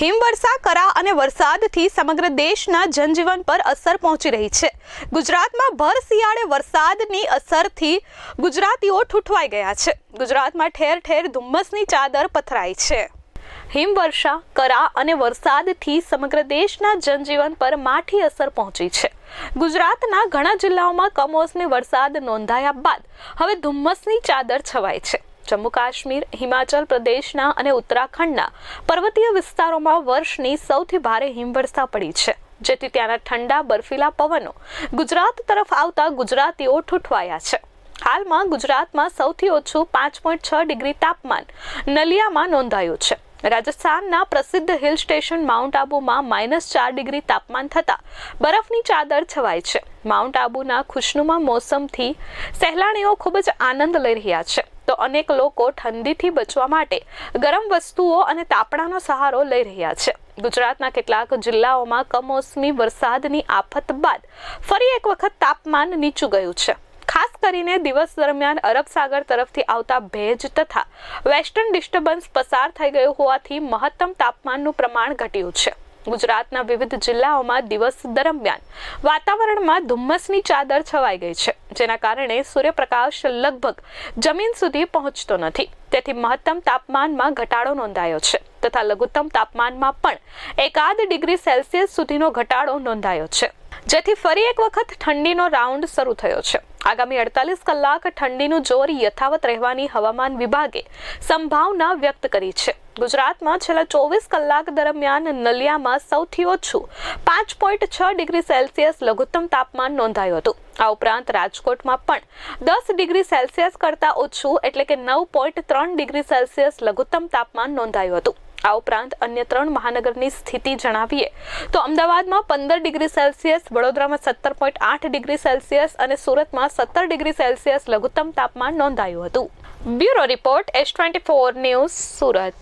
હિમવર્ષા, કરા અને વરસાદથી સમગ્ર દેશના જનજીવન પર અસર પહોંચી રહી છે. ગુજરાતમાં ભર શિયાળે વરસાદની અસરથી ગુજરાતીઓ ઠૂઠવાઈ ગયા છે. ગુજરાતમાં ઠેર ઠેર ધુમ્મસની ચાદર પથરાઈ છે. હિમવર્ષા, કરા અને વરસાદથી સમગ્ર દેશના જનજીવન પર માઠી અસર પહોંચી છે. ગુજરાતના ઘણા જિલ્લાઓમાં કમોસમી વરસાદ નોંધાયા બાદ હવે ધુમ્મસની ચાદર છવાય છે. જમ્મુ કાશ્મીર, હિમાચલ પ્રદેશના અને ઉત્તરાખંડના પર્વતીય વિસ્તારોમાં વર્ષની સૌથી ભારે હિમવર્ષા પડી છે. જેથી ત્યાંના ઠંડા બર્ફીલા પવનો ગુજરાત તરફ આવતા ગુજરાતીઓ ઠૂઠવાયા છે. હાલમાં ગુજરાતમાં સૌથી ઓછું પાંચ પોઈન્ટ છ ડિગ્રી તાપમાન નલિયામાં નોંધાયું છે. રાજસ્થાનના પ્રસિદ્ધ હિલ સ્ટેશન માઉન્ટ આબુમાં માઇનસ ચાર ડિગ્રી તાપમાન થતાં બરફની ચાદર છવાય છે. માઉન્ટ આબુના ખુશનુમા મોસમથી સહેલાણીઓ ખૂબ જ આનંદ લઈ રહ્યા છે. અનેક લોકો ઠંડીથી બચવા માટે ગરમ વસ્તુઓ અને તાપણાનો સહારો લઈ રહ્યા છે. ગુજરાતના કેટલાક જિલ્લાઓમાં કમોસમી વરસાદની આફત બાદ ફરી એક વખત તાપમાન નીચું ગયું છે. ખાસ કરીને દિવસ દરમિયાન અરબ સાગર તરફથી આવતા ભેજ તથા વેસ્ટર્ન ડિસ્ટર્બન્સ પસાર થઈ ગયું હોવાથી મહત્તમ તાપમાનનું પ્રમાણ ઘટ્યું છે. ગુજરાતના વિવિધ જિલ્લાઓમાં દિવસ દરમિયાન વાતાવરણમાં ધુમ્મસની ચાદર છવાઈ ગઈ છે, જેના કારણે સૂર્યપ્રકાશ લગભગ જમીન સુધી પહોંચતો નથી. તેથી મહત્તમ તાપમાનમાં ઘટાડો નોંધાયો છે તથા લઘુત્તમ તાપમાનમાં પણ એકાદ ડિગ્રી સેલ્સિયસ સુધીનો ઘટાડો નોંધાયો છે. જેથી ફરી એક વખત ઠંડીનો રાઉન્ડ શરૂ થયો છે. આગામી અડતાલીસ કલાક ઠંડીનું જોર યથાવત રહેવાની હવામાન વિભાગે સંભાવના વ્યક્ત કરી છે. ગુજરાતમાં છેલ્લા ચોવીસ કલાક દરમિયાન નલિયામાં સૌથી ઓછું પાંચ પોઈન્ટ છ ડિગ્રી સેલ્સિયસ લઘુત્તમ તાપમાન નોંધાયું હતું. આ ઉપરાંત રાજકોટમાં પણ દસ ડિગ્રી સેલ્સિયસ કરતાં ઓછું, એટલે કે નવ પોઈન્ટ ત્રણ ડિગ્રી સેલ્સિયસ લઘુત્તમ તાપમાન નોંધાયું હતું. આ ઉપરાંત અન્ય ત્રણ મહાનગરની સ્થિતિ જણાવીએ તો અમદાવાદમાં પંદર ડિગ્રી સેલ્સિયસ, વડોદરામાં સત્તર પોઈન્ટ આઠ ડિગ્રી સેલ્સિયસ અને સુરતમાં સત્તર ડિગ્રી સેલ્સિયસ લઘુત્તમ તાપમાન નોંધાયું હતું. Bureau report S twenty four news Surat.